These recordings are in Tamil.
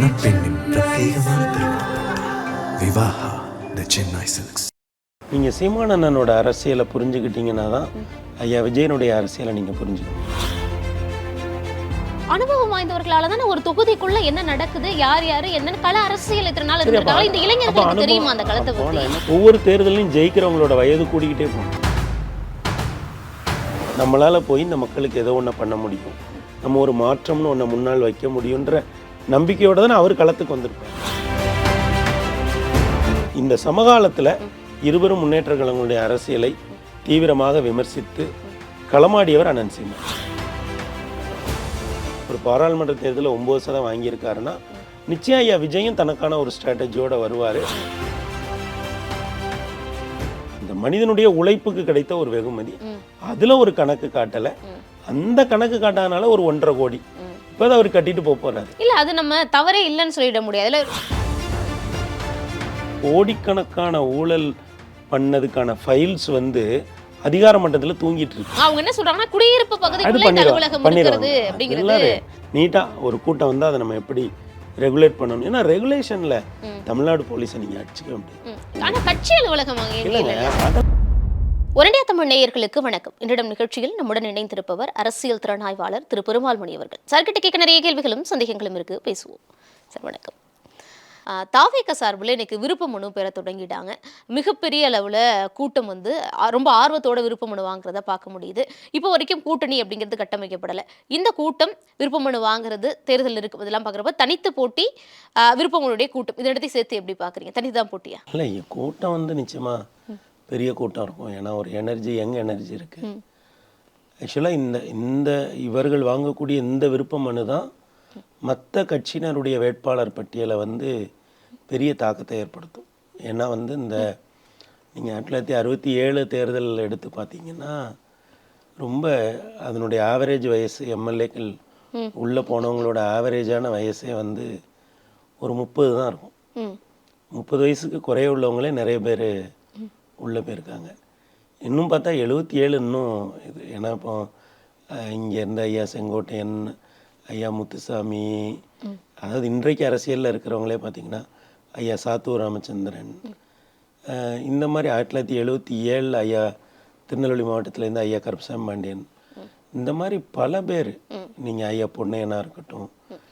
மணப்பெண்ணின் பிரத்யேகமான விவாஹா த சென்னை சில்க்ஸ். நீங்கள் சீமானண்ணனோட அரசியலை புரிஞ்சுக்கிட்டீங்கன்னா தான் ஐயா விஜயனுடைய அரசியலை நீங்கள் புரிஞ்சுக்கணும். அனுபவம் வாய்ந்தவர்களால தானே ஒரு தொகுதிக்குள்ள என்ன நடக்குது யார் யாரு என்னன்னு கள அரசியல் இத்தனை நாள் இருந்திருக்காங்க இந்த இளைஞர்களுக்கு தெரியுமா அந்த களத்தை பத்தி? ஒவ்வொரு தேர்தலையும் ஜெயிக்கிறவங்களோட வயது கூடிக்கிட்டே போகும். நம்மளால போய் இந்த மக்களுக்கு ஏதோ ஒன்று பண்ண முடியும். நம்ம ஒரு மாற்றம்னு ஒன்று முன்னால் வைக்க முடியுன்ற நம்பிக்கையோட தானே அவர் களத்துக்கு வந்திருப்பார். இந்த சமகாலத்தில் இருவரும் முன்னேற்ற கழகங்களுடைய அரசியலை தீவிரமாக விமர்சித்து களமாடியவர் அண்ணன் சீமான் ஒரு பாராளுமன்ற தேர்தலில் ஒம்பது சதம் வாங்கியிருக்காருன்னா நிச்சயம் ஐயா விஜயும் தனக்கான ஒரு ஸ்ட்ராட்டஜியோட வருவார். இந்த மனிதனுடைய உழைப்புக்கு கிடைத்த ஒரு வெகுமதி. அதுல ஒரு கணக்கு காட்டல. அந்த கணக்கு காட்டாதனால ஒரு ஒன்றரை கோடி. இப்போதான் அவர் கட்டிட்டு போக போறாரு. இல்ல அது நம்ம தவறே இல்லைன்னு சொல்லிட முடியாது. கோடிக்கணக்கான ஊழல் பண்ணதுக்கான ஃபைல்ஸ் வந்து அதிகார மட்டத்துல தூங்கிட்டு இருக்கு. அவங்க என்ன சொல்றாங்கன்னா குடியிருப்பு அப்படிங்கிறது. நீட்டா ஒரு கூட்டம் வந்து அதை நம்ம எப்படி ரெகுலேட் பண்ணணும்? ஏன்னா ரெகுலேஷன்ல. தமிழ்நாடு போலீஸை நீங்க அடிச்சுக்க முடியாது. ஆனா கட்சி அலுவலகம் ஒரண்டியா தமிழ் நேயர்களுக்கு வணக்கம். இன்றிடம் நிகழ்ச்சியில் நம்முடன் இணைந்திருப்பவர் அரசியல் திறனாய்வாளர் திரு பெருமாள்மணி அவர்கள். சார்கிட்ட கேட்க நிறைய கேள்விகளும் சந்தேகங்களும் இருக்கு. பேசுவோம். சார் வணக்கம். ஆஹ் தாவேக சார்பில் இன்னைக்கு விருப்ப மனு பெற தொடங்கிட்டாங்க. மிகப்பெரிய அளவில் கூட்டம் வந்து ரொம்ப ஆர்வத்தோட விருப்ப மனு வாங்குறத பார்க்க முடியுது. இப்போ வரைக்கும் கூட்டணி அப்படிங்கிறது கட்டமைக்கப்படலை. இந்த கூட்டம் விருப்ப மனு வாங்குறது தேர்தல் இருக்கு இதெல்லாம் பார்க்குறப்ப தனித்து போட்டி ஆஹ் விருப்ப மனுடைய கூட்டம். இந்த இடத்தை சேர்த்து எப்படி பார்க்குறீங்க? தனித்து தான் போட்டியா? இல்லை கூட்டம் வந்து நிச்சயமா பெரிய கூட்டம் இருக்கும். ஏன்னா ஒரு எனர்ஜி யங் எனர்ஜி இருக்கு. ம். ஆக்சுவலாக இந்த இந்த இவர்கள் வாங்கக்கூடிய இந்த விருப்ப மனு தான் மற்ற கட்சியினருடைய வேட்பாளர் பட்டியலை வந்து பெரிய தாக்கத்தை ஏற்படுத்தும். ஏன்னா வந்து இந்த நீங்கள் ஆயிரத்தி தொள்ளாயிரத்தி அறுபத்தி ஏழு தேர்தல் எடுத்து பார்த்தீங்கன்னா ரொம்ப அதனுடைய ஆவரேஜ் வயசு எம்எல்ஏக்கள் உள்ளே போனவங்களோட ஆவரேஜான வயசே வந்து ஒரு முப்பது தான் இருக்கும். முப்பது வயசுக்கு குறைய உள்ளவங்களே நிறைய பேர் உள்ளே போயிருக்காங்க. இன்னும் பார்த்தா எழுபத்தி ஏழு இன்னும் இது. ஏன்னா இப்போ இங்கே இருந்த ஐயா செங்கோட்டையன் ஐயா முத்துசாமி அதாவது இன்றைக்கு அரசியலில் இருக்கிறவங்களே பார்த்தீங்கன்னா ஐயா சாத்தூர் ராமச்சந்திரன். இந்த மாதிரி ஆயிரத்தி தொள்ளாயிரத்தி எழுபத்தி ஏழில் ஐயா திருநெல்வேலி மாவட்டத்திலேருந்து ஐயா கருப்பசாமி பாண்டியன். இந்த மாதிரி பல பேர் நீங்கள் ஐயா பொன்னையனா இருக்கட்டும்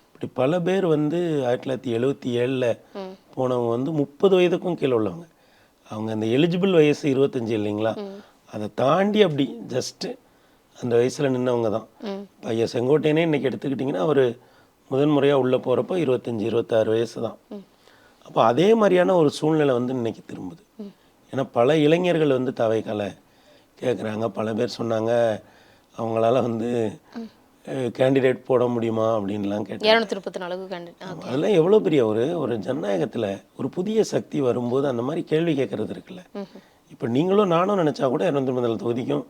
இப்படி பல பேர் வந்து ஆயிரத்தி தொள்ளாயிரத்தி எழுபத்தி ஏழில் போனவங்க வந்து முப்பது வயதுக்கும் கீழே உள்ளவங்க. அவங்க அந்த எலிஜிபிள் வயசு இருபத்தஞ்சு இல்லைங்களா? அதை தாண்டி அப்படி ஜஸ்ட்டு அந்த வயசில் நின்னவங்க தான். இப்போ ஐயா செங்கோட்டையனே இன்னைக்கு எடுத்துக்கிட்டிங்கன்னா அவர் முதன் முறையாக உள்ளே போகிறப்போ இருபத்தஞ்சி இருபத்தாறு வயசு தான். அப்போ அதே மாதிரியான ஒரு சூழ்நிலை வந்து இன்னைக்கு திரும்புது. ஏன்னா பல இளைஞர்கள் வந்து தவைக்கால. கேட்குறாங்க பல பேர் சொன்னாங்க அவங்களால வந்து கேண்டிடேட் போட முடியுமா அப்படின்லாம் கேட்டாங்க இரநூத்தி முப்பத்தி நாலு அதெல்லாம் எவ்வளோ பெரிய ஒரு ஒரு ஜனநாயகத்தில் ஒரு புதிய சக்தி வரும்போது அந்த மாதிரி கேள்வி கேட்கறது இருக்குல்ல. இப்போ நீங்களும் நானும் நினச்சா கூட இரநூத்தி முதல் தொகுதிக்கும்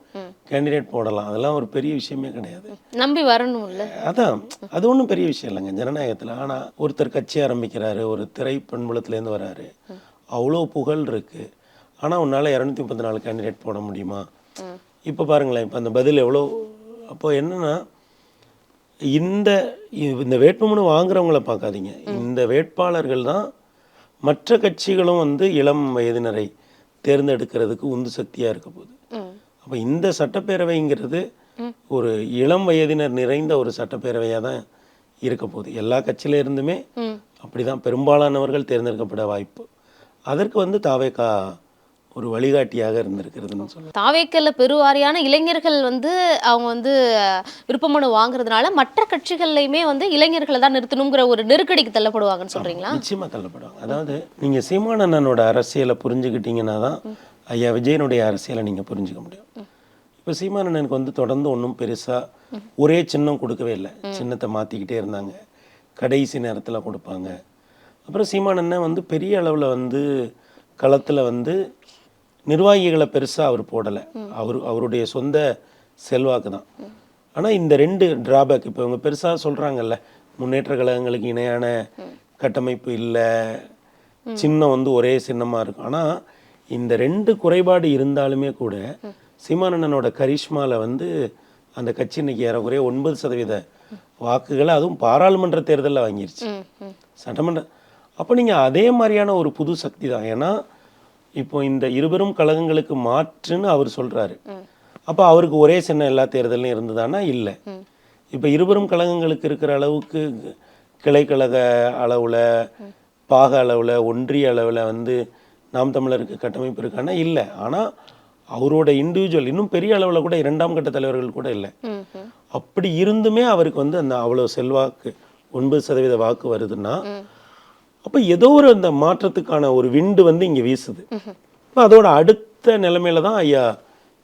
கேண்டிடேட் போடலாம். அதெல்லாம் ஒரு பெரிய விஷயமே கிடையாது. நம்பி வரணும் இல்ல அதான் அது ஒன்றும் பெரிய விஷயம் இல்லைங்க ஜனநாயகத்தில். ஆனால் ஒருத்தர் கட்சி ஆரம்பிக்கிறாரு ஒரு திரை பண்புலத்துலேருந்து வராரு. அவ்வளோ புகழ் இருக்கு. ஆனால் உன்னால் இரநூத்தி முப்பத்தி நாலு கேண்டிடேட் போட முடியுமா? இப்போ பாருங்களேன் இப்போ அந்த பதில் எவ்வளோ அப்போ என்னன்னா இந்த இந்த வேட்புமனு வாங்குறவங்கள பார்க்காதீங்க. இந்த வேட்பாளர்கள் தான் மற்ற கட்சிகளும் வந்து இளம் வயதினரை தேர்ந்தெடுக்கிறதுக்கு உந்து சக்தியாக இருக்க போகுது. அப்போ இந்த சட்டப்பேரவைங்கிறது ஒரு இளம் வயதினர் நிறைந்த ஒரு சட்டப்பேரவையாக தான் இருக்க போகுது. எல்லா கட்சியில இருந்துமே ம். அப்படிதான் பெரும்பாலானவர்கள் தேர்ந்தெடுக்கப்பட வாய்ப்பு. அதற்கு வந்து தாவேகா ஒரு வழிகாட்டியாக இருந்திருக்கிறதுன்னு சொல்லலாம் தாவேக்கல்ல பெருவாரியான இளைஞர்கள் வந்து அவங்க வந்து விருப்பமனு வாங்குறதுனால மற்ற கட்சிகள்லையுமே வந்து இளைஞர்களை தான் நிறுத்தணுங்கிற ஒரு நெருக்கடிக்கு தள்ளப்படுவாங்கன்னு சொல்றீங்களா? நிச்சயமா தள்ளப்படுவாங்க. அதாவது நீங்க சீமானண்ணனோட அரசியலை புரிஞ்சுக்கிட்டீங்கன்னா தான் ஐயா விஜயனுடைய அரசியலை நீங்க புரிஞ்சுக்க முடியும். இப்போ சீமானண்ணனுக்கு வந்து தொடர்ந்து ஒன்றும் பெருசா ஒரே சின்னம் கொடுக்கவே இல்லை. சின்னத்தை மாத்திக்கிட்டே இருந்தாங்க. கடைசி நேரத்துல கொடுப்பாங்க. அப்புறம் சீமானண்ணன் வந்து பெரிய அளவுல வந்து களத்துல வந்து நிர்வாகிகளை பெருசா அவர் போடலை. அவர் அவருடைய சொந்த செல்வாக்கு தான். ஆனா இந்த ரெண்டு டிராபேக் இப்போ இவங்க பெருசா சொல்றாங்கல்ல முன்னேற்ற கழகங்களுக்கு இணையான கட்டமைப்பு இல்லை. சின்னம் வந்து ஒரே சின்னமா இருக்கும். ஆனா இந்த ரெண்டு குறைபாடு இருந்தாலுமே கூட சீமானண்ணனோட கரிஷ்மால வந்து அந்த கட்சி இன்னைக்கு ஏறக்குறைய ஒன்பது சதவீத வாக்குகளை அதுவும் பாராளுமன்ற தேர்தலில் வாங்கிருச்சு. சட்டமன்ற அப்போ நீங்கள் அதே மாதிரியான ஒரு புது சக்தி தான். ஏன்னா இப்போ இந்த இருபெரும் கழகங்களுக்கு மாற்றுன்னு அவர் சொல்றாரு. அப்போ அவருக்கு ஒரே சின்னம் எல்லா தேர்தலையும் இருந்ததானா? இல்லை. இப்போ இருபெரும் கழகங்களுக்கு இருக்கிற அளவுக்கு கிளைக்கழக அளவில் பாக அளவில் ஒன்றிய அளவில் வந்து நாம் தமிழருக்கு கட்டமைப்பு இருக்கானா? இல்லை. ஆனால் அவரோட இண்டிவிஜுவல் இன்னும் பெரிய அளவில் கூட இரண்டாம் கட்ட தலைவர்கள் கூட இல்லை. அப்படி இருந்துமே அவருக்கு வந்து அந்த அவ்வளோ செல்வாக்கு ஒன்பது சதவீத வாக்கு வருதுன்னா அப்போ ஏதோ ஒரு அந்த மாற்றத்துக்கான ஒரு விண்டு வந்து இங்கே வீசுது. இப்போ அதோட அடுத்த நிலைமையில தான் ஐயா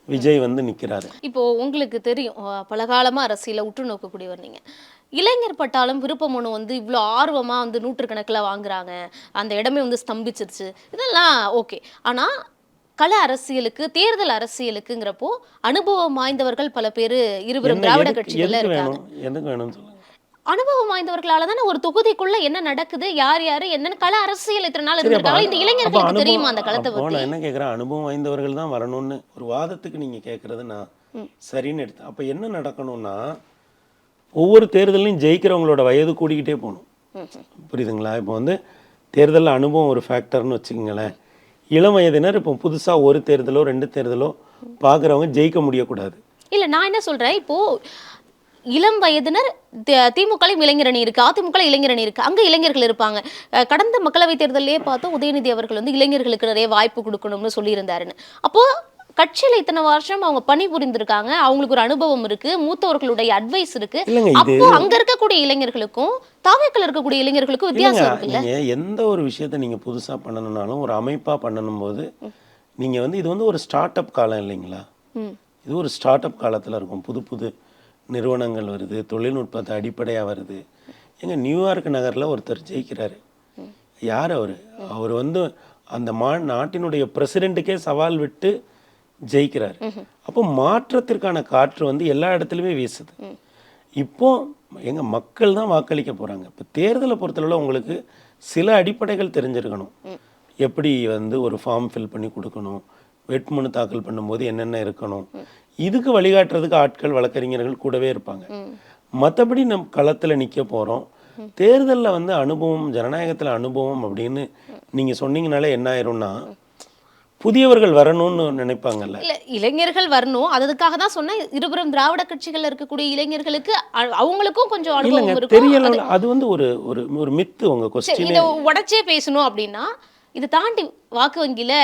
விஜய் வந்து நிற்கிறாரு இப்போ உங்களுக்கு தெரியும் அஹ் பல காலமா அரசியல உற்று நோக்கக்கூடியவர் நீங்க. இளைஞர் பட்டாலும் விருப்ப மனு வந்து இவ்வளோ ஆர்வமா வந்து நூற்றுக்கணக்கில் வாங்குறாங்க. அந்த இடமே வந்து ஸ்தம்பிச்சிருச்சு. இதெல்லாம் ஓகே. ஆனா கள அரசியலுக்கு தேர்தல் அரசியலுக்குங்கிறப்போ அனுபவம் வாய்ந்தவர்கள் பல பேர் இருவரும் திராவிட கட்சிகள்ல இருக்காங்க. வேணும் எதுக்கு சொல்லுங்க. அனுபவம் வாய்ந்தவர்களால தானே ஒரு தொகுதிக்குள்ள என்ன நடக்குது யார் யாரு என்னன்னு கள அரசியல் இத்தனை நாள் இருந்திருக்காங்க. இந்த இளைஞர்களுக்கு தெரியுமா அந்த களத்தை பத்தி? என்ன கேட்குறேன் அனுபவம் வாய்ந்தவர்கள் தான் வரணும்னு ஒரு வாதத்துக்கு நீங்க கேட்கறது நான் சரின்னு எடுத்தேன். அப்போ என்ன நடக்கணும்னா ஒவ்வொரு தேர்தலையும் ஜெயிக்கிறவங்களோட வயது கூடிக்கிட்டே போகணும். புரியுதுங்களா? இப்போ வந்து தேர்தலில் அனுபவம் ஒரு ஃபேக்டர்னு வச்சுக்கோங்களேன். இளம் வயதினர் இப்போ புதுசாக ஒரு தேர்தலோ ரெண்டு தேர்தலோ பார்க்குறவங்க ஜெயிக்க முடியக்கூடாது. இல்ல நான் என்ன சொல்றேன்? இப்போ இளம் வயதினர் திமுகலையும் இளைஞரணி இருக்கு அதிமுக இளைஞரணி இருக்கு. அங்க இளைஞர்கள் இருப்பாங்க. கடந்த மக்களவை தேர்தலே பார்த்தோம் உதயநிதி அவர்கள் வந்து இளைஞர்களுக்கு நிறைய வாய்ப்பு கொடுக்கணும்னு சொல்லியிருந்தாருன்னு. அப்போ கட்சியில இத்தனை வருஷம் அவங்க பணி புரிந்திருக்காங்க. அவங்களுக்கு ஒரு அனுபவம் இருக்கு. மூத்தவர்களுடைய அட்வைஸ் இருக்கு. அப்போ அங்க இருக்கக்கூடிய இளைஞர்களுக்கும் தாவேக்கல் இருக்கக்கூடிய இளைஞர்களுக்கும் வித்தியாசம் இருக்குல்ல? எந்த ஒரு விஷயத்தை நீங்கள் புதுசாக பண்ணணும்னாலும் ஒரு அமைப்பாக பண்ணணும் போது நீங்கள் வந்து இது வந்து ஒரு ஸ்டார்ட் அப் காலம் இல்லைங்களா? இது ஒரு ஸ்டார்ட் அப் காலத்தில் இருக்கும். புது புது நிறுவனங்கள் வருது தொழில்நுட்பத்தை அடிப்படையாக வருது. எங்கள் நியூயார்க் நகரில் ஒருத்தர் ஜெயிக்கிறாரு. யார் அவர்? அவர் வந்து அந்த மா நாட்டினுடைய பிரசிடெண்ட்டுக்கே சவால் விட்டு ஜெயிக்கிறார். அப்போ மாற்றத்திற்கான காற்று வந்து எல்லா இடத்துலையுமே வீசுது. இப்போ எங்கள் மக்கள் தான் வாக்களிக்க போகிறாங்க இப்போ தேர்தலை பொறுத்தளவில் உங்களுக்கு சில அடிப்படைகள் தெரிஞ்சிருக்கணும். எப்படி வந்து ஒரு ஃபார்ம் ஃபில் பண்ணி கொடுக்கணும்? வேட்புமனு தாக்கல் பண்ணும்போது என்னென்ன இருக்கணும்? இதுக்கு வழிகாட்டுறதுக்கு ஆட்கள் வழக்கறிஞர்கள் கூடவே இருப்பாங்க. மற்றபடி நம் களத்தில் நிற்க போகிறோம் தேர்தலில் வந்து அனுபவம் ஜனநாயகத்தில் அனுபவம் அப்படின்னு நீங்கள் சொன்னீங்கனாலே என்ன ஆயிரும்னா புதியவர்கள் வரணும்னு நினைப்பாங்கல்ல. இல்ல இளைஞர்கள் வரணும். அதுக்காக தான் சொன்னேன். இருபுறம் திராவிட கட்சிகள்ல இருக்கக்கூடிய இளைஞர்களுக்கு அவங்களுக்கும் கொஞ்சம் அனுபவம் பெரிய அது- வந்து ஒரு ஒரு ஒரு மித்து உங்க கொஸ்டின் உடைச்சே பேசணும் அப்படின்னா இதை தாண்டி வாக்கு வங்கியில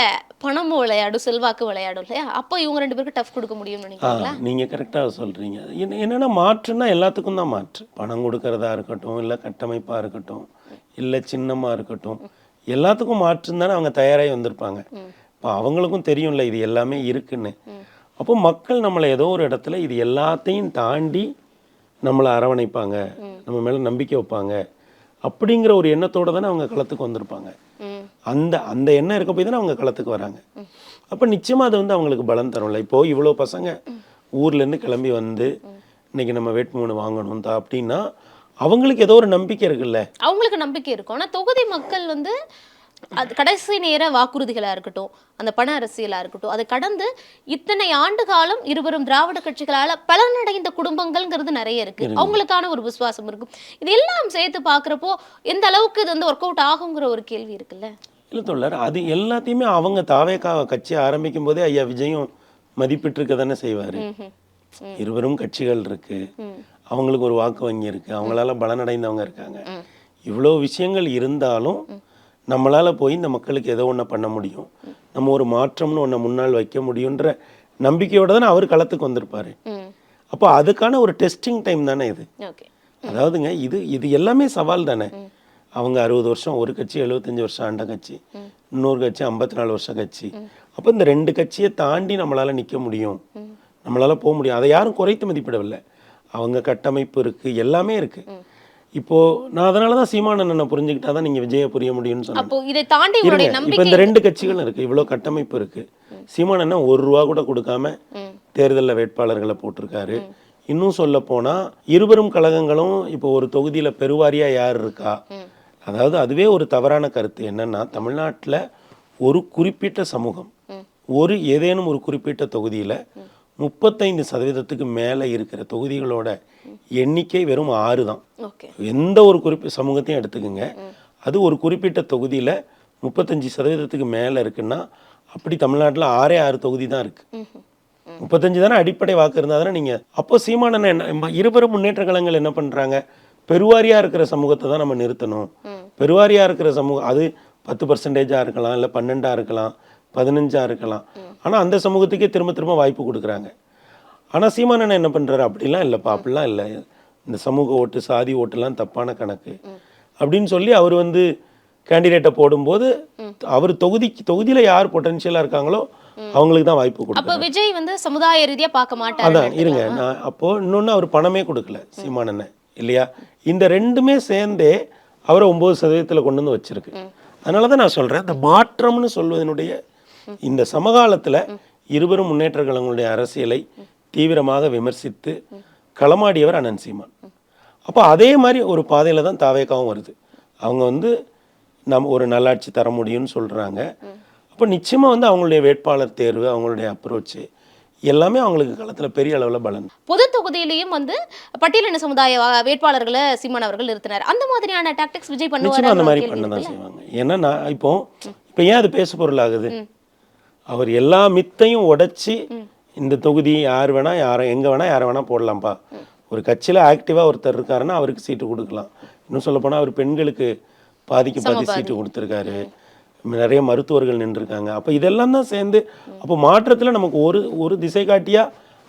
பணமும் விளையாடும் செல்வாக்கு விளையாடும் இல்லையா? அப்போ இவங்க ரெண்டு பேருக்கு டஃப் கொடுக்க முடியும்னு நினைக்கிறீங்களா? நீங்க கரெக்டாக சொல்றீங்க. என்ன என்னன்னா மாற்றுன்னா எல்லாத்துக்கும் தான் மாற்று. பணம் கொடுக்கறதா இருக்கட்டும் இல்லை கட்டமைப்பா இருக்கட்டும் இல்லை சின்னமா இருக்கட்டும் எல்லாத்துக்கும் மாற்றுன்னு தானே அவங்க தயாராகி வந்திருப்பாங்க. இப்போ அவங்களுக்கும் தெரியும்ல இது எல்லாமே இருக்குன்னு. அப்போ மக்கள் நம்மளை ஏதோ ஒரு இடத்துல இது எல்லாத்தையும் தாண்டி நம்மளை அரவணைப்பாங்க. நம்ம மேல நம்பிக்கை வைப்பாங்க. அப்படிங்கிற ஒரு எண்ணத்தோட தானே அவங்க களத்துக்கு வந்திருப்பாங்க. அந்த அந்த எண்ணம் இருக்க போய் தானே அவங்க களத்துக்கு வராங்க. அப்போ நிச்சயமாக அது வந்து அவங்களுக்கு பலம் தரும்ல. இப்போ இவ்வளோ பசங்க ஊர்லேருந்து கிளம்பி வந்து இன்னைக்கு நம்ம வேட்புமனு வாங்கணும் தான் அப்படின்னா அவங்களுக்கு ஏதோ ஒரு நம்பிக்கை இருக்குல்ல. அவங்களுக்கு நம்பிக்கை இருக்கும். ஆனால் தொகுதி மக்கள் வந்து அது கடைசி நேர வாக்குறுதிகளா இருக்கட்டும் அந்த பண அரசியலா இருக்கட்டும் அதை கடந்து இத்தனை ஆண்டு காலம் இருவரும் திராவிட கட்சிகளால பலனடைந்த குடும்பங்கள்ங்கிறது நிறைய இருக்கு. அவங்களுக்கான ஒரு விசுவாசம் இருக்கும் இது எல்லாம் சேர்த்து பார்க்கறப்போ எந்த அளவுக்கு இது வந்து ஒர்க் அவுட் ஆகுங்கிற ஒரு கேள்வி இருக்குல்ல? இல்லை தோழர் அது எல்லாத்தையுமே அவங்க தாவேக்கா கட்சி ஆரம்பிக்கும் போதே ஐயா விஜயும் மதிப்பிட்டிருக்க தானே செய்வார். இருவரும் கட்சிகள் இருக்கு. அவங்களுக்கு ஒரு வாக்கு வங்கி இருக்கு. அவங்களால பலனடைந்தவங்க இருக்காங்க. இவ்வளோ விஷயங்கள் இருந்தாலும் நம்மளால போய் இந்த மக்களுக்கு ஏதோ ஒண்ணு பண்ண முடியும். நம்ம ஒரு மாற்றம்னு ஒண்ணை முன்னால் வைக்க முடியுன்ற நம்பிக்கையோட தானே அவர் களத்துக்கு வந்திருப்பாரு. அப்போ அதுக்கான ஒரு டெஸ்டிங் டைம் தானே இது. அதாவதுங்க இது இது எல்லாமே சவால் தானே. அவங்க அறுபது வருஷம் ஒரு கட்சி எழுபத்தஞ்சு வருஷம் ஆண்ட கட்சி இன்னொரு கட்சி ஐம்பத்தி நாலு வருஷம் கட்சி அப்போ இந்த ரெண்டு கட்சியை தாண்டி நம்மளால நிக்க முடியும். நம்மளால போக முடியும். அதை யாரும் குறைத்து மதிப்பிடவில்லை. அவங்க கட்டமைப்பு இருக்கு எல்லாமே இருக்கு. இப்போ நான் அதனால தான் சீமானண்ணனை புரிஞ்சுக்கிட்டா தான் நீங்க விஜய புரிய முடியும்னு சொன்னேன் இதை தாண்டி. இப்ப இந்த ரெண்டு கட்சிகளும் இருக்கு. இவ்வளவு கட்டமைப்பு இருக்கு. சீமானண்ணன் ஒரு ரூபா கூட கொடுக்காம தேர்தல்ல வேட்பாளர்களை போட்டிருக்காரு. இன்னும் சொல்ல போனா இருவரும் கழகங்களும் இப்போ ஒரு தொகுதியில பெருவாரியா யார் இருக்கா? அதாவது அதுவே ஒரு தவறான கருத்து என்னன்னா தமிழ்நாட்டுல ஒரு குறிப்பிட்ட சமூகம் ஒரு ஏதேனும் ஒரு குறிப்பிட்ட தொகுதியில முப்பத்தைந்து சதவீதத்துக்கு மேலே இருக்கிற தொகுதிகளோட எண்ணிக்கை வெறும் ஆறு தான். எந்த ஒரு குறிப்பிட்ட சமூகத்தையும் எடுத்துக்கோங்க. அது ஒரு குறிப்பிட்ட தொகுதியில் முப்பத்தஞ்சு சதவீதத்துக்கு மேலே இருக்குன்னா அப்படி தமிழ்நாட்டில் ஆறே ஆறு தொகுதி தான் இருக்குது முப்பத்தஞ்சு தானே அடிப்படை வாக்கு இருந்தால் தானே நீங்கள் அப்போ சீமானன் என்ன ம- இருபெரும் முன்னேற்ற கழகங்கள் என்ன பண்ணுறாங்க பெருவாரியாக இருக்கிற சமூகத்தை தான் நம்ம நிறுத்தணும். பெருவாரியாக இருக்கிற சமூகம் அது பத்து பர்சன்டேஜாக இருக்கலாம் இல்லை பன்னெண்டாக இருக்கலாம் பதினஞ்சாக இருக்கலாம். ஆனால் அந்த சமூகத்துக்கே திரும்ப திரும்ப வாய்ப்பு கொடுக்குறாங்க. ஆனால் சீமானன் என்ன பண்ணுறாரு அப்படிலாம் இல்லைப்பா அப்படிலாம் இல்லை. இந்த சமூக ஓட்டு சாதி ஓட்டுலாம் தப்பான கணக்கு. அப்படின்னு சொல்லி அவர் வந்து கேண்டிடேட்டை போடும்போது அவர் தொகுதிக்கு தொகுதியில் யார் பொட்டன்ஷியலாக இருக்காங்களோ அவங்களுக்கு தான் வாய்ப்பு கொடுக்கும் அப்ப விஜய் வந்து சமுதாய ரீதியா பார்க்க மாட்டாரு. அதான் இருங்க நான் அப்போ இன்னொன்று அவர் பணமே கொடுக்கல சீமானனை இல்லையா? இந்த ரெண்டுமே சேர்ந்தே அவரை ஒன்பது சதவீதத்தில் கொண்டு வந்து வச்சிருக்கு. அதனால தான் நான் சொல்றேன் இந்த மாற்றம்னு சொல்வதனுடைய இந்த சமகாலத்தில் இருவரும் முன்னேற்ற கழகங்களுடைய அரசியலை தீவிரமாக விமர்சித்து களமாடியவர் அனந்த் சீமான். அப்போ அதே மாதிரி ஒரு பாதையில் தான் தாவேக்காவும் வருது. அவங்க வந்து நம்ம ஒரு நல்லாட்சி தர முடியும்னு சொல்கிறாங்க அப்போ நிச்சயமாக வந்து அவங்களுடைய வேட்பாளர் தேர்வு அவங்களுடைய அப்ரோச்சு எல்லாமே அவங்களுக்கு களத்தில் பெரிய அளவில் பலன். பொது தொகுதியிலையும் வந்து பட்டியலின சமுதாய வேட்பாளர்களை சீமான் அவர்கள் நிறுத்தினார். அந்த மாதிரியான டாக்டிக்ஸ் விஜய் நிச்சயமாக அந்த மாதிரி பண்ண தான் செய்வாங்க. ஏன்னா நான் இப்போ இப்போ ஏன் அது பேசு பொருள் ஆகுது அவர் எல்லா மித்தையும் உடைச்சி இந்த தொகுதி யார் வேணா யாரை எங்கே வேணா யாரை வேணா போடலாம்ப்பா. ஒரு கட்சியில் ஆக்டிவாக ஒருத்தர் இருக்காருன்னா அவருக்கு சீட்டு கொடுக்கலாம். இன்னும் சொல்லப்போனால் அவர் பெண்களுக்கு பாதிக்கு பாதி சீட்டு கொடுத்துருக்காரு. நிறைய மருத்துவர்கள் நின்றுருக்காங்க. அப்போ இதெல்லாம் தான் சேர்ந்து அப்போ மாற்றத்தில் நமக்கு ஒரு ஒரு திசை காட்டியா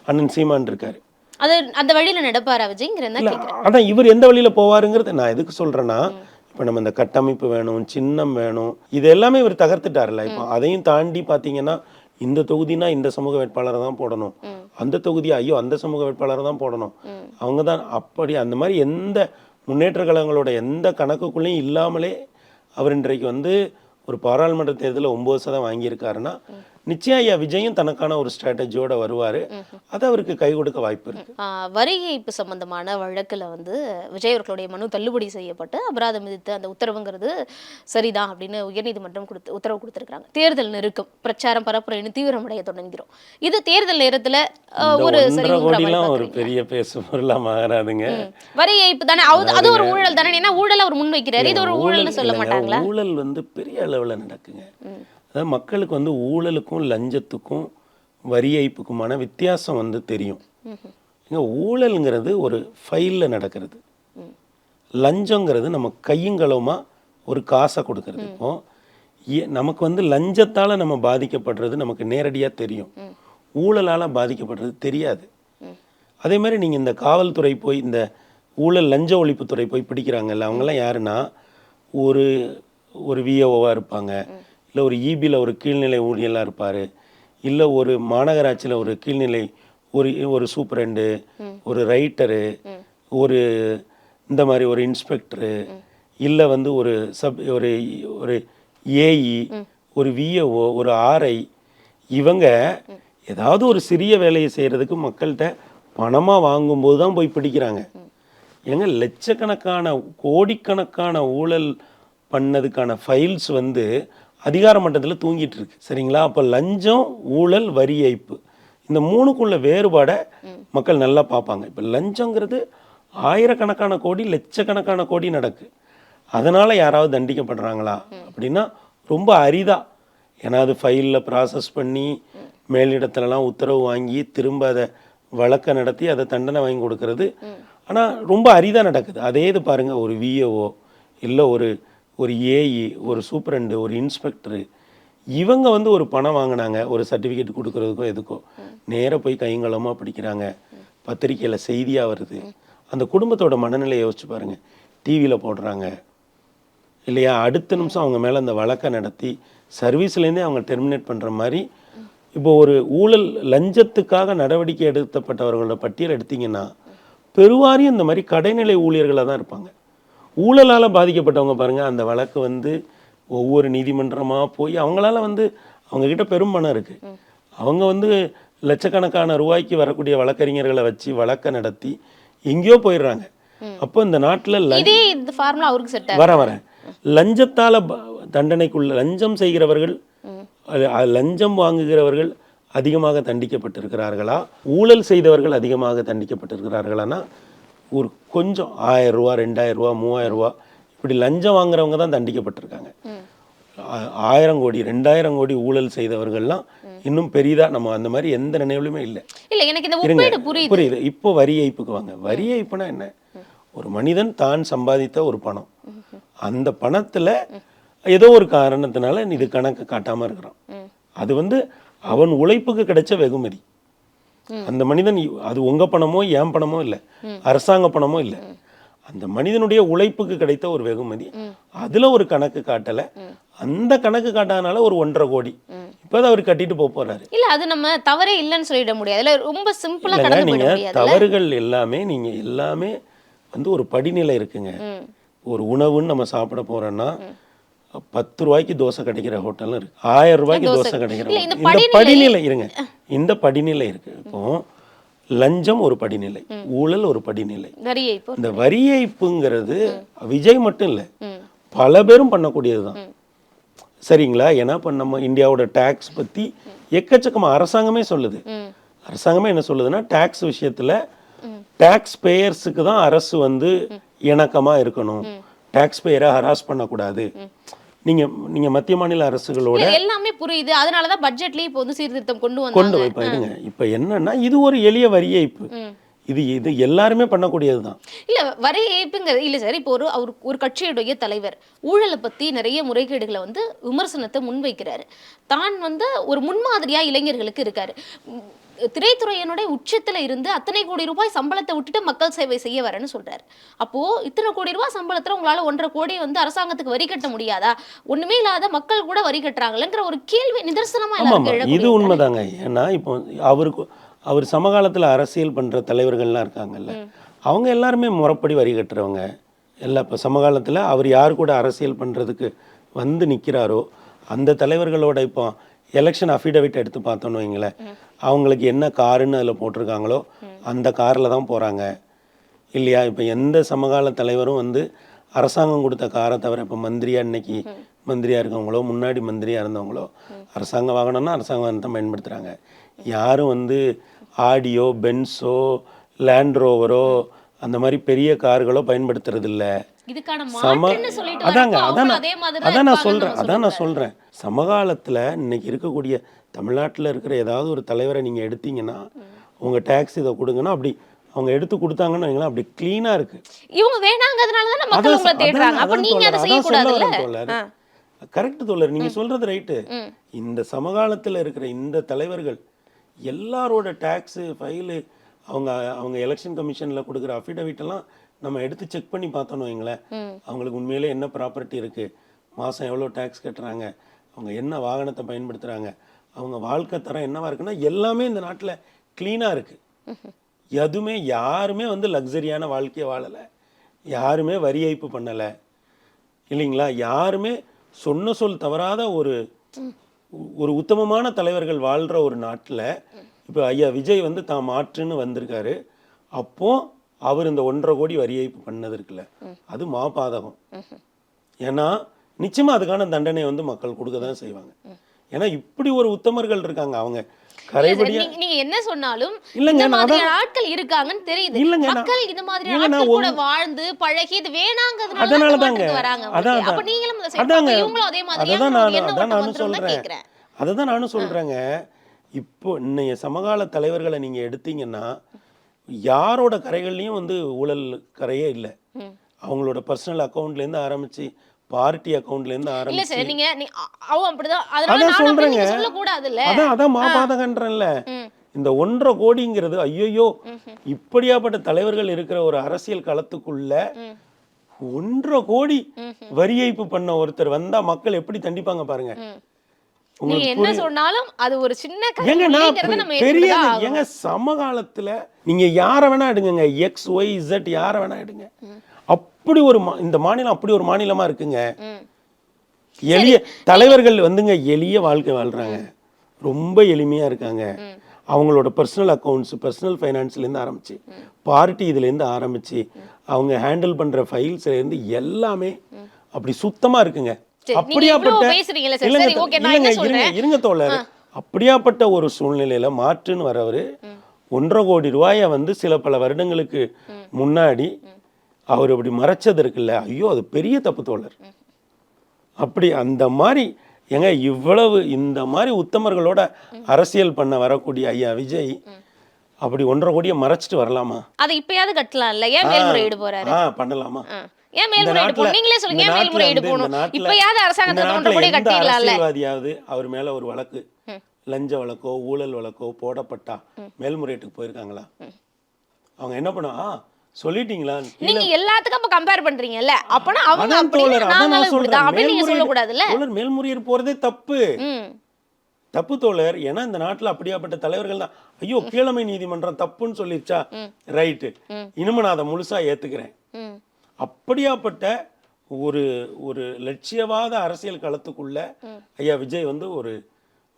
அண்ணன் சீமான் இருக்காரு. அது அந்த வழியில நடப்பாரா விஜய்ங்கிறத இல்ல அதான் இவர் எந்த வழியில போவாருங்கிறது நான் எதுக்கு சொல்றேன்னா இப்போ நம்ம இந்த கட்டமைப்பு வேணும் சின்னம் வேணும் இது எல்லாமே இவர் தகர்த்துட்டார்ல இப்போ அதையும் தாண்டி பார்த்தீங்கன்னா இந்த தொகுதினா இந்த சமூக வேட்பாளரை தான் போடணும். அந்த தொகுதி ஐயோ அந்த சமூக வேட்பாளரை தான் போடணும். அவங்க தான் அப்படி அந்த மாதிரி எந்த முன்னேற்ற கழகங்களோட எந்த கணக்குக்குள்ளேயும் இல்லாமலே அவர் இன்றைக்கு வந்து ஒரு பாராளுமன்ற தேர்தலில் ஒம்பது சதம் வாங்கியிருக்காருன்னா நிச்சயம் ஐயா விஜயும் தனக்கான ஒரு ஸ்ட்ராட்டஜியோட வருவார். அது அவருக்கு கை கொடுக்க வாய்ப்பு இருக்கு. வரி ஏய்ப்பு சம்பந்தமான வழக்குல வந்து விஜய் அவர்களுடைய மனு தள்ளுபடி செய்யப்பட்டு அபராதம் விதித்து அந்த உத்தரவுங்கிறது சரிதான் அப்படின்னு உயர்நீதிமன்றம் கொடுத்து உத்தரவு கொடுத்திருக்காங்க தேர்தல் நெருக்கம் பிரச்சாரம் பரப்புரைன்னு தீவிரமடைய தொடங்குகிறோம். இது தேர்தல் நேரத்துல ஒரு ஒரு? பெரிய பேசு பொருளா மாறாதுங்க வரி ஏய்ப்பு தானே அது ஒரு ஊழல் தானே ஏன்னா ஊழல் அவர் முன் வைக்கிறாரு இது ஒரு ஊழல்னு சொல்ல மாட்டாங்களா? ஊழல் வந்து பெரிய அளவுல நடக்குங்க. அதாவது மக்களுக்கு வந்து ஊழலுக்கும் லஞ்சத்துக்கும் வரி ஏய்ப்புக்குமான வித்தியாசம் வந்து தெரியும். இங்கே ஊழல்ங்கிறது ஒரு ஃபைலில் நடக்கிறது. லஞ்சங்கிறது நம்ம கையுங்களமாக ஒரு காசை கொடுக்கறது. இப்போ ஏ- நமக்கு வந்து லஞ்சத்தால் நம்ம பாதிக்கப்படுறது நமக்கு நேரடியாக தெரியும். ஊழலால் பாதிக்கப்படுறது தெரியாது. அதே மாதிரி நீங்கள் இந்த காவல்துறை போய் இந்த ஊழல் லஞ்ச ஒழிப்புத்துறை போய் பிடிக்கிறாங்கல்ல அவங்கெல்லாம் யாருன்னா ஒரு ஒரு விஓவாக இருப்பாங்க. இல்லை ஒரு ஈபியில் ஒரு கீழ்நிலை ஊழியலாக இருப்பார். இல்லை ஒரு மாநகராட்சியில் ஒரு கீழ்நிலை ஒரு ஒரு சூப்பரண்டு ஒரு ரைட்டரு ஒரு இந்த மாதிரி ஒரு இன்ஸ்பெக்டரு இல்லை வந்து ஒரு சப் ஒரு ஒரு ஏஇ ஒரு விஏஓ ஒரு ஆர்ஐ இவங்க ஏதாவது ஒரு சிறிய வேலையை செய்கிறதுக்கு மக்கள்கிட்ட பணமாக வாங்கும்போது தான் போய் பிடிக்கிறாங்க. ஏங்க லட்சக்கணக்கான கோடிக்கணக்கான ஊழல் பண்ணதுக்கான ஃபைல்ஸ் வந்து அதிகார மட்டத்தில் தூங்கிட்டு இருக்கு. சரிங்களா? அப்போ லஞ்சம் ஊழல் வரி ஏய்ப்பு. இந்த மூணுக்குள்ள வேறுபாடை மக்கள் நல்லா பார்ப்பாங்க. இப்போ லஞ்சங்கிறது ஆயிரக்கணக்கான கோடி லட்சக்கணக்கான கோடி நடக்கு. அதனால் யாராவது தண்டிக்கப்படுறாங்களா? அப்படின்னா ரொம்ப அரிதா. ஏன்னா அது ஃபைலில் ப்ராசஸ் பண்ணி மேலிடத்துலலாம் உத்தரவு வாங்கி திரும்ப அதை வழக்கை நடத்தி அதை தண்டனை வாங்கி கொடுக்கறது. ஆனால் ரொம்ப அரிதாக நடக்குது. அதே இது பாருங்கள் ஒரு விஏஓ இல்லை ஒரு ஒரு ஏஇ ஒரு சூப்பரண்டு ஒரு இன்ஸ்பெக்டரு இவங்க வந்து ஒரு பணம் வாங்கினாங்க ஒரு சர்டிஃபிகேட் கொடுக்குறதுக்கோ எதுக்கோ. நேராக போய் கைங்களமாக படிக்கிறாங்க. பத்திரிக்கையில் செய்தியாக வருது. அந்த குடும்பத்தோட மனநிலையை யோசிச்சு பாருங்கள் டிவியில் போடுறாங்க. இல்லையா? அடுத்த நிமிஷம் அவங்க மேலே அந்த வழக்கை நடத்தி சர்வீஸ்லேருந்தே அவங்க டெர்மினேட் பண்ணுற மாதிரி இப்போ ஒரு ஊழல் லஞ்சத்துக்காக நடவடிக்கை எடுத்தப்பட்டவர்களோட பட்டியல் எடுத்தீங்கன்னா பெருவாரியும் இந்த மாதிரி கடைநிலை ஊழியர்களாக தான் இருப்பாங்க. ஊழலால் பாதிக்கப்பட்டவங்க பாருங்கள் அந்த வழக்கு வந்து ஒவ்வொரு நீதிமன்றமாக போய் அவங்களால வந்து அவங்கக்கிட்ட பெரும் பணம் இருக்குது அவங்க வந்து லட்சக்கணக்கான ரூபாய்க்கு வரக்கூடிய வழக்கறிஞர்களை வச்சு வழக்கை நடத்தி எங்கேயோ போயிடுறாங்க. அப்போ இந்த நாட்டில் வர வரேன் லஞ்சத்தால தண்டனைக்குள்ள லஞ்சம் செய்கிறவர்கள் லஞ்சம் வாங்குகிறவர்கள் அதிகமாக தண்டிக்கப்பட்டிருக்கிறார்களா? ஊழல் செய்தவர்கள் அதிகமாக தண்டிக்கப்பட்டிருக்கிறார்களானா? ஒரு கொஞ்சம் ஆயிரம் ரூபா ரெண்டாயிரம் ரூபா மூவாயிரம் ரூபா இப்படி லஞ்சம் வாங்குறவங்க தான் தண்டிக்கப்பட்டிருக்காங்க. ஆயிரம் கோடி ரெண்டாயிரம் கோடி ஊழல் செய்தவர்கள்லாம் இன்னும் பெரிதா நம்ம அந்த மாதிரி எந்த நினைவுலையுமே இல்லை. இல்ல எனக்கு இந்த இருங்க ஒப்பீடு புரியுது. புரியுது. இப்போ வரி ஏய்ப்புக்கு வாங்க. வரி ஏய்ப்புனா என்ன? ஒரு மனிதன் தான் சம்பாதித்த ஒரு பணம். அந்த பணத்துல ஏதோ ஒரு காரணத்தினால இது கணக்கு காட்டாம இருக்கிறான். அது வந்து அவன் உழைப்புக்கு கிடைச்ச வெகுமதி. அந்த மனிதன் அது உங்க பணமோ என் பணமோ இல்லை. அரசாங்க பணமோ இல்லை. அந்த மனிதனுடைய உழைப்புக்கு கிடைத்த ஒரு வெகுமதி. அதுல ஒரு கணக்கு காட்டல. அந்த கணக்கு காட்டாதனால ஒரு ஒன்றரை கோடி. இப்போதான் அவர் கட்டிட்டு போக போறாரு. இல்ல அது நம்ம தவறே இல்லைன்னு சொல்லிட முடியாது. ரொம்ப சிம்பிளா கடந்து நீங்க தவறுகள் எல்லாமே நீங்க எல்லாமே வந்து ஒரு படிநிலை இருக்குங்க. ஒரு உணவுன்னு நம்ம சாப்பிட போறோம்னா பத்து ரூபாய்க்கு தோசை கிடைக்கிற ஹோட்டலும் இருக்கு. ஆயிரம் ரூபாய்க்கு தோசை. கிடைக்கிற இந்த படிநிலை- இருங்க. இந்த படிநிலை இருக்கு. இப்போ லஞ்சம் ஒரு படிநிலை ஊழல் ஒரு படிநிலை. இந்த வரி ஏய்ப்புங்கிறது விஜய் மட்டும் இல்லை பல பேரும் பண்ணக்கூடியது தான். சரிங்களா? ஏன்னா இப்போ நம்ம இந்தியாவோட டேக்ஸ் பற்றி எக்கச்சக்கமாக அரசாங்கமே சொல்லுது. அரசாங்கமே என்ன சொல்லுதுன்னா டேக்ஸ் விஷயத்தில் டேக்ஸ் பேயர்ஸுக்கு தான் அரசு வந்து இணக்கமாக இருக்கணும். டேக்ஸ் பேயரை ஹராஸ் பண்ணக்கூடாது. நீங்கள் நீங்கள் மத்திய மாநில அரசுகளோட எல்லாமே புரியுது. அதனாலதான் பட்ஜெட்லயே இப்போ வந்து சீர்திருத்தம் கொண்டு கொண்டு வந்தாங்க வைப்பா இருங்க. இப்போ என்னன்னா இது ஒரு எளிய வரி ஏய்ப்பு. இது இது எல்லாருமே பண்ணக்கூடியது தான். இல்ல வரி ஏய்ப்புங்கிறது இல்ல சார் இப்போ ஒரு அவர் ஒரு கட்சியுடைய தலைவர் ஊழலை பத்தி நிறைய முறைகேடுகளை வந்து விமர்சனத்தை முன்வைக்கிறாரு. தான் வந்து ஒரு முன்மாதிரியா இளைஞர்களுக்கு இருக்காரு. திரைத்துறையினுடைய உச்சத்துல இருந்து அத்தனை கோடி ரூபாய் சம்பளத்தை விட்டுட்டு மக்கள் சேவை செய்ய வரேன்னு சொல்றாரு. அப்போ இத்தனை கோடி ரூபாய் சம்பளத்துல உங்களால ஒன்றரை கோடி வந்து அரசாங்கத்துக்கு வரி கட்ட முடியாதா? ஒண்ணுமே இல்லாத மக்கள் கூட வரி கட்டுறாங்களேங்கிற ஒரு கேள்வி நிதர்சனமா ஆமாம் எல்லாருக்கும் இது. உண்மைதாங்க. ஏன்னா இப்போ அவருக்கு அவர் சமகாலத்தில் அரசியல் பண்ணுற தலைவர்கள்லாம் இருக்காங்கல்ல. அவங்க எல்லாருமே முறைப்படி வரி கட்டுறவங்க. எல்லாம் இப்போ சமகாலத்தில் அவர் யார் கூட அரசியல் பண்ணுறதுக்கு வந்து நிற்கிறாரோ அந்த தலைவர்களோட இப்போ எலெக்ஷன் அஃபிடவிட் எடுத்து பார்த்தோன்னு வைங்களேன். அவங்களுக்கு என்ன காருன்னு அதில் போட்டிருக்காங்களோ அந்த காரில் தான் போகிறாங்க இல்லையா? இப்போ எந்த சமகால தலைவரும் வந்து அரசாங்கம் கொடுத்த காரை தவிர இப்போ மந்திரியா இன்னைக்கு மந்திரியாக இருக்கவங்களோ முன்னாடி மந்திரியாக இருந்தவங்களோ அரசாங்க வாகனம்னா அரசாங்க வாகனத்தை பயன்படுத்துகிறாங்க யாரும் வந்து ஆடியோ பென்ஸோ லேண்ட் ரோவரோ அந்த மாதிரி பெரிய கார்களோ பயன்படுத்துறதில்ல. இதுக்கான சம மாற்றுன்னு சொல்லிட்டு அதாங்க அதே மாதிரி அதான் நான் சொல்றேன் அதான் நான். சொல்றேன். சமகாலத்துல இன்னைக்கு இருக்கக்கூடிய தமிழ்நாட்டுல இருக்கிற ஏதாவது ஒரு தலைவரை நீங்க எடுத்தீங்கன்னா உங்க டேக்ஸ் இதை கொடுங்கன்னா அப்படி அவங்க எடுத்து கொடுத்தாங்கன்னு வைங்களேன் அப்படி க்ளீனா இருக்கு. இவங்க வேணாங்கிறதுனால தான் மக்கள் உங்களை தேடுறாங்க. அப்ப நீங்க அதை செய்யக்கூடாதுல்ல ஆ. கரெக்ட் தோழர் நீங்க சொல்றது ரைட்டு. இந்த சமகாலத்துல இருக்கிற இந்த தலைவர்கள் எல்லாரோட டேக்ஸு ஃபைலு அவங்க அவங்க எலெக்ஷன் கமிஷன்ல கொடுக்குற அஃபிடவிட் எல்லாம் நம்ம எடுத்து செக் பண்ணி பார்த்தோன்னு வைங்களேன் அவங்களுக்கு உண்மையிலே என்ன ப்ராப்பர்ட்டி இருக்கு மாசம் எவ்வளோ டேக்ஸ் கட்டுறாங்க அவங்க என்ன வாகனத்தை பயன்படுத்துறாங்க அவங்க வாழ்க்கை தரம் என்னவா இருக்குன்னா எல்லாமே இந்த நாட்டுல க்ளீனா இருக்கு. எதுவுமே யாருமே வந்து லக்ஸரியான வாழ்க்கையை வாழலை யாருமே வரி ஏய்ப்பு பண்ணலை இல்லைங்களா? யாருமே சொன்ன சொல் தவறாத ஒரு ஒரு உத்தமமான தலைவர்கள் வாழ்ற ஒரு நாட்டில் இப்போ ஐயா விஜய் வந்து தான் மாற்றுன்னு வந்திருக்காரு. அப்போ அவர் இந்த ஒன்றரை கோடி வரி ஏய்ப்பு பண்ணது இருக்குல்ல அது மாபாதகம். ஏன்னா நிச்சயமா அதுக்கான தண்டனை வந்து மக்கள் கொடுக்க தான் செய்வாங்க ஏன்னா இப்படி ஒரு உத்தமர்கள் இருக்காங்க அவங்க. நீங்க- என்ன சொன்னாலும் இந்த மாதிரியான ஆட்கள் இருக்காங்கன்னு தெரியுது. மக்கள் இந்த மாதிரியான ஆட்கள் கூட வாழ்ந்து பழகி இது வேணாங்கிறதுனால தாங்க வராங்க. அதான். அப்ப. நீங்களும். அதாங்க. அதே நானும் அதான் சொல்றேன். அதை தான் நானும் சொல்றேங்க. இப்போ இன்னைய சமகால தலைவர்களை நீங்க எடுத்தீங்கன்னா யாரோட கரைகள்லையும் வந்து ஊழல் கரையே இல்லை. அவங்களோட பர்சனல் அக்கௌண்ட்லேருந்து ஆரம்பிச்சு பார்ட்டி அக்கௌண்ட்லேருந்து இல்ல ஆரம்பிச்சு சார் நீங்க நீ- அ- அவன் அப்படிதான். அதான். நீங்க சொல்லக்கூடாதுல்ல. அதான் அதான் மாபாதகன்றேன்ல. இந்த ஒன்றரை கோடிங்கிறது ஐயோ இப்படியாப்பட்ட தலைவர்கள் இருக்கிற ஒரு அரசியல் களத்துக்குள்ள ஒன்றரை கோடி வரி ஏய்ப்பு பண்ண ஒருத்தர் வந்தா மக்கள் எப்படி தண்டிப்பாங்க பாருங்க. நீங்க என்ன சொன்னாலும் அது ஒரு சின்ன ஏங்க நான் பெரிய. ஏங்க சமகாலத்துல நீங்க யாரை வேணா எடுங்க எக்ஸ் ஒய் இசட் யாரை வேணா எடுங்க. அப்படி ஒரு இந்த மாநிலம் அப்படி ஒரு மாநிலமா இருக்குங்க. எளிய தலைவர்கள் வந்துங்க எளிய வாழ்க்கை வாழ்றாங்க. ரொம்ப எளிமையா இருக்காங்க. அவங்களோட பர்சனல் அக்கௌண்ட்ஸ் பர்சனல் ஃபைனான்ஸ்லேருந்து ஆரம்பிச்சு பார்ட்டி இதுலேருந்து ஆரம்பிச்சு அவங்க ஹேண்டில் பண்ற ஃபைல்ஸ்ல இருந்து எல்லாமே அப்படி சுத்தமா இருக்குங்க. இருங்க தோழர். அப்படியாப்பட்ட ஒரு சூழ்நிலையில மாற்றுன்னு வரவர் ஒன்றரை கோடி ரூபாயை வந்து சில பல வருடங்களுக்கு முன்னாடி அவர் இப்படி மறைச்சது இருக்குல்ல. ஐயோ அது பெரிய தப்பு தோழர். அப்படி அந்த மாதிரி ஏங்க இவ்வளவு இந்த மாதிரி உத்தமர்களோட அரசியல் பண்ண வரக்கூடிய ஐயா விஜய் அப்படி ஒன்றரை கோடியை மறைச்சிட்டு வரலாமா? அதை இப்பயாவது மேல்முறையீடு போறாரு? ஆ பண்ணலாமா. ஏன் மேல்முறையீடு போகணும் நீங்களே சொல்லுங்க. ஏன் மேல்முறையீடு போகணும் இப்பயாவது அரசாங்கத்தை எந்த கட்டிடலாம்ல? அரசியல்வாதியாவது அவர் மேல ஒரு வழக்கு லஞ்ச வழக்கோ ஊழல் வழக்கோ போடப்பட்டா மேல்முறையீட்டுக்கு போயிருக்காங்களா? அவங்க என்ன பண்ணா "ஆ, சொல்லிட்டீங்களா? நீங்க எல்லாத்துக்கும் அப்ப கம்பேர் பண்றீங்கல்ல? அப்பனா அவங்க அப்படி நீங்க மேல்முறையீடு- சொல்லக்கூடாதுல்ல? தோழர், மேல்முறையீடு போறதே தப்பு. தப்பு தோழர். ஏன்னா இந்த நாட்டுல அப்படியாப்பட்ட தலைவர்கள் தான். ஐயோ கீழமை நீதிமன்றம் தப்புன்னு சொல்லிருச்சா? ரைட்டு இனிமே நான் அதை முழுசா ஏத்துக்கிறேன். அப்படியாப்பட்ட ஒரு ஒரு லட்சியவாத அரசியல் களத்துக்குள்ள ஐயா விஜய் வந்து ஒரு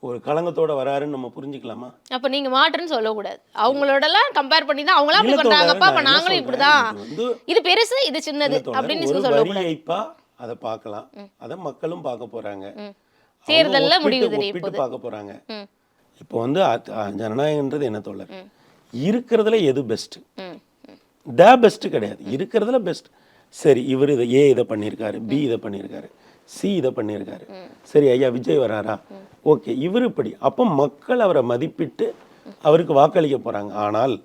ஒரு களங்கத்தோட வராருன்னு நம்ம புரிஞ்சுக்கலாமா? அப்ப நீங்க மாற்றுன்னு சொல்லக்கூடாது. அவங்களோட எல்லாம் கம்பேர் பண்ணி தான் அவங்களாம் அப்படி பண்றாங்கப்பா அப்ப நாங்களும் இப்படிதான். இது பெருசு இது சின்னது அப்படின்னு சொல்லி சொல்லக்கூடாது. அதை பார்க்கலாம். அதை மக்களும் பார்க்க போறாங்க. தேர்தல்ல முடிவு ஒப்பிட்டு பார்க்க போறாங்க. இப்போ வந்து ஜனநாயகன்றது என்ன தோழர்? இருக்கிறதுல எது பெஸ்ட் த பெஸ்ட் கிடையாது. இருக்கிறதுல பெஸ்ட் சரி இவர் இதை ஏ இதை பண்ணியிருக்காரு பி இதை பண்ணியிருக்காரு சி இதை பண்ணியிருக்காரு. சரி ஐயா விஜய் வராரா? ஓகே இவர் இப்படி. அப்போ மக்கள் அவரை மதிப்பிட்டு அவருக்கு வாக்களிக்க போறாங்க. ஆனால்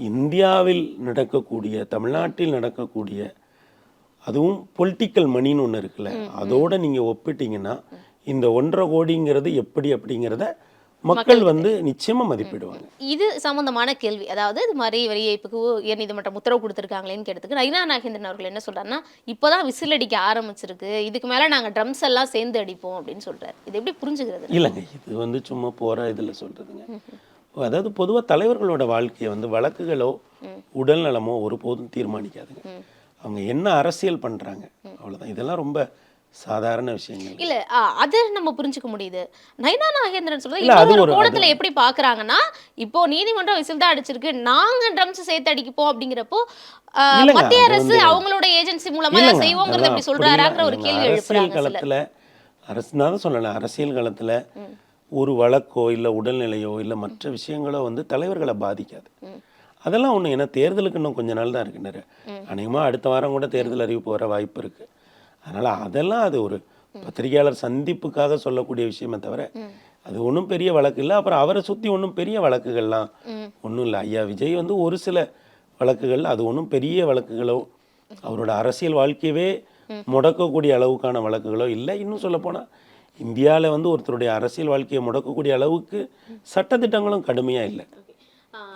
இந்தியாவில் நடக்கக்கூடிய தமிழ்நாட்டில் நடக்கக்கூடிய அதுவும் பொலிட்டிக்கல் மணின்னு ஒன்று இருக்குல்ல அதோட நீங்க ஒப்பிட்டீங்கன்னா இந்த ஒன்றரை கோடிங்கிறது எப்படி அப்படிங்கிறத மக்கள் வந்து நிச்சயமா மதிப்பிடுவாங்க. இது சம்பந்தமான கேள்வி. அதாவது இது மாதிரி வரி ஏய்ப்புக்கு உயர்நீதிமன்றம் உத்தரவு கொடுத்துருக்காங்களேன்னு கேட்டதுக்கு நைனா நாகேந்திரன் அவர்கள் என்ன சொல்றாருன்னா இப்போதான் விசில் அடிக்க ஆரம்பிச்சிருக்கு. இதுக்கு மேல நாங்க ட்ரம்ஸ் எல்லாம் சேர்ந்து அடிப்போம் அப்படின்னு சொல்றாரு. இது எப்படி புரிஞ்சுக்கிறது? இல்லைங்க இது வந்து சும்மா போற இதுல சொல்றதுங்க. அதாவது பொதுவா தலைவர்களோட வாழ்க்கையை வந்து வழக்குகளோ உடல் நலமோ ஒருபோதும் தீர்மானிக்காதுங்க. அவங்க என்ன அரசியல் பண்றாங்க அவ்வளவுதான். இதெல்லாம் ரொம்ப சாதாரண விஷயங்கள். இல்ல அது நம்ம புரிஞ்சுக்க முடியுது. நைனா நாகேந்திரன் சொல்றது இன்னொரு கோணத்துல எப்படி பாக்குறாங்கன்னா இப்போ நீதிமன்றம் விசில் தான் அடிச்சிருக்கு நாங்க ட்ரம்ஸ் சேர்த்து அடிக்கப்போம் அப்படிங்கிறப்போ மத்திய அரசு அவங்களோட ஏஜென்சி மூலமா செய்வோங்கிறத எப்படி சொல்றாராங்கிற ஒரு கேள்வி. அரசியல். களத்துல அரசு தான் சொன்னேன் அரசியல் களத்துல ஒரு வழக்கோ இல்ல உடல்நிலையோ இல்ல மற்ற விஷயங்களோ வந்து தலைவர்களை பாதிக்காது. அதெல்லாம் ஒண்ணு ஏன்னா தேர்தலுக்கு இன்னும் கொஞ்ச நாள் தான் இருக்கு நிறைய. அடுத்த வாரம் கூட தேர்தல் அறிவிப்பு வர வாய்ப்பு இருக்கு. அதனால் அதெல்லாம் அது ஒரு பத்திரிகையாளர் சந்திப்புக்காக சொல்லக்கூடிய விஷயமே தவிர அது ஒன்றும் பெரிய வழக்கு இல்லை. அப்புறம் அவரை சுற்றி ஒன்றும் பெரிய வழக்குகள்லாம் ஒன்றும் இல்லை. ஐயா விஜய் வந்து ஒரு சில வழக்குகள் அது ஒன்றும் பெரிய வழக்குகளோ அவரோட அரசியல் வாழ்க்கையவே முடக்கக்கூடிய அளவுக்கான வழக்குகளோ இல்லை. இன்னும் சொல்லப்போனால் இந்தியாவில் வந்து ஒருத்தருடைய அரசியல் வாழ்க்கையை முடக்கக்கூடிய அளவுக்கு சட்டத்திட்டங்களும் கடுமையாக இல்லை.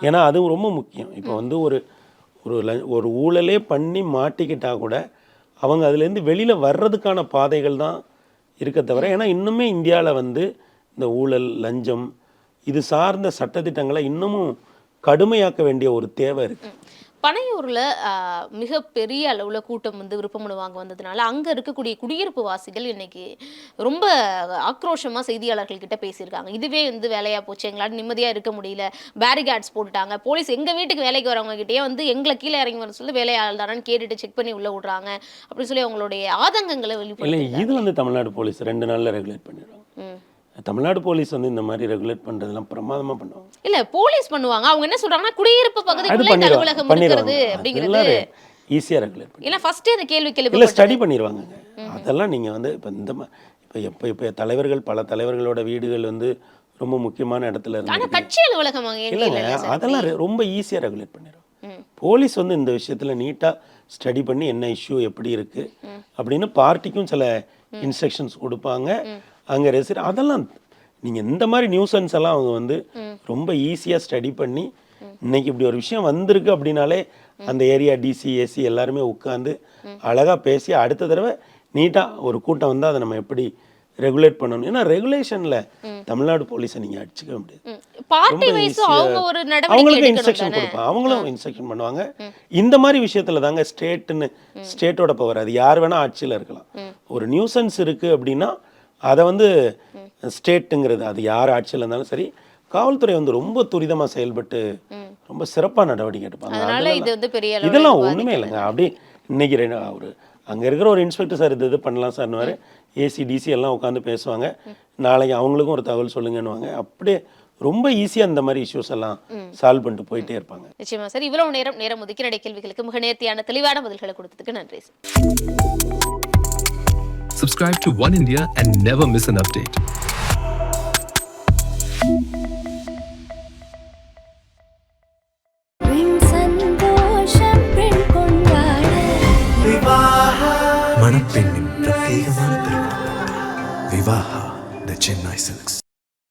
ஏன்னா அதுவும் ரொம்ப முக்கியம். இப்போ வந்து ஒரு ஒரு ஒரு ஊழலே பண்ணி மாட்டிக்கிட்டால் கூட அவங்க அதுலேருந்து வெளியில் வர்றதுக்கான பாதைகள் தான் இருக்க தவிர ஏன்னா இன்னுமே இந்தியாவில் வந்து இந்த ஊழல் லஞ்சம் இது சார்ந்த சட்டத்திட்டங்களை இன்னமும் கடுமையாக்க வேண்டிய ஒரு தேவை இருக்குது பனையூர்ல ஆ, மிகப்பெரிய அளவுல கூட்டம் வந்து விருப்பமனு வாங்க வந்ததுனால அங்க இருக்கக்கூடிய குடியிருப்பு வாசிகள் இன்னைக்கு ரொம்ப ஆக்ரோஷமா செய்தியாளர்கள் கிட்ட பேசியிருக்காங்க. இதுவே வந்து வேலையா போச்சு. எங்களால நிம்மதியா இருக்க முடியல. பேரிகேட்ஸ் போட்டுட்டாங்க. போலீஸ் எங்க வீட்டுக்கு வேலைக்கு வரவங்க கிட்டயே வந்து எங்களை கீழே இறங்கி வர சொல்லி வேலையாள் தானு கேட்டுட்டு செக் பண்ணி உள்ள விடுறாங்க. அப்படின்னு சொல்லி அவங்களுடைய ஆதங்கங்களை வெளிப்படுத்தி இது வந்து தமிழ்நாடு போலீஸ் ரெண்டு நாளில் ரெகுலேட் பண்ணிடுவாங்க ம். தமிழ்நாடு போலீஸ் வந்து இந்த மாதிரி ரெகுலேட் பண்ணுறதுலாம் பிரமாதமாக பண்ணுவாங்க. இல்ல போலீஸ் பண்ணுவாங்க. அவங்க என்ன சொல்றாங்கன்னா குடியிருப்பு அது பகுதிக்குள்ள இந்த பண்ணிடுவாங்க அலுவலகம் இருக்கிறது பண்ணிடுவாங்க. அப்படிங்கிறது அதெல்லாம் ஈஸியாக ரெகுலேட் பண்ணி ஏன்னா ஃபர்ஸ்டே அந்த கேள்வி இல்லை கேள்வி ஸ்டடி பண்ணிடுவாங்கங்க அதெல்லாம் நீங்கள் வந்து இப்போ இந்த இப்போ எப்போ இப்போ தலைவர்கள் பல தலைவர்களோட வீடுகள் வந்து ரொம்ப முக்கியமான இடத்துல இருந்து கட்சி அலுவலகம் இல்லைங்க அதெல்லாம் ரொம்ப ஈஸியாக ரெகுலேட் பண்ணிடும். ம். போலீஸ் வந்து இந்த விஷயத்தில் நீட்டாக ஸ்டடி பண்ணி என்ன இஷ்யூ எப்படி இருக்கு அப்படின்னு பார்ட்டிக்கும் சில இன்ஸ்ட்ரக்ஷன்ஸ் கொடுப்பாங்க. அங்கே ரெசிட் அதெல்லாம் நீங்கள் இந்த மாதிரி நியூசன்ஸ் எல்லாம் அவங்க வந்து ரொம்ப ஈஸியாக ஸ்டடி பண்ணி இன்னைக்கு இப்படி ஒரு விஷயம் வந்திருக்கு அப்படின்னாலே அந்த ஏரியா டிசி ஏசி எல்லாருமே உட்காந்து அழகா பேசி அடுத்த தடவை நீட்டாக ஒரு கூட்டம் வந்து அதை நம்ம எப்படி ரெகுலேட் பண்ணணும்? ஏன்னா ரெகுலேஷனில் தமிழ்நாடு போலீஸை நீங்கள் அடிச்சுக்க முடியாது. அவங்களுக்கு இன்ஸ்ட்ரக்ஷன் கொடுப்பாங்க அவங்களும் இன்ஸ்ட்ரக்ஷன் பண்ணுவாங்க. இந்த மாதிரி விஷயத்துல தாங்க ஸ்டேட்னு ஸ்டேட்டோட பவர் அது. யார் வேணா ஆட்சியில இருக்கலாம். ஒரு நியூசன்ஸ் இருக்கு அப்படின்னா அதை வந்து ஸ்டேட்டுங்கிறது அது யார் ஆட்சியில் இருந்தாலும் சரி காவல்துறை வந்து ரொம்ப துரிதமா செயல்பட்டு ரொம்ப சிறப்பா நடவடிக்கை எடுப்பாங்க. இதெல்லாம் இது ஒண்ணுமே இல்லைங்க. அப்படியே இன்னைக்கு ஒரு அங்கே இருக்கிற ஒரு இன்ஸ்பெக்டர் சார் இது இது பண்ணலாம் சார்னுவார் ஏசி டிசி எல்லாம் உட்காந்து பேசுவாங்க. நாளைக்கு அவங்களுக்கும் ஒரு தகவல் சொல்லுங்கன்னுவாங்க. அப்படியே ரொம்ப ஈஸியாக இந்த மாதிரி இஷ்யூஸ் எல்லாம் சால்வ் பண்ணிட்டு போயிட்டே இருப்பாங்க. நிச்சயமா சார். இவ்வளவு நேரம் நேரம் ஒதுக்கி நடை கேள்விகளுக்கு மிக நேர்த்தியான தெளிவான பதில்களை கொடுத்ததுக்கு நன்றி Subscribe to One India and never miss an update. மணப்பெண்ணின் பிரத்யேகமான திருமணம் விவாஹா த சென்னை சில்க்ஸ்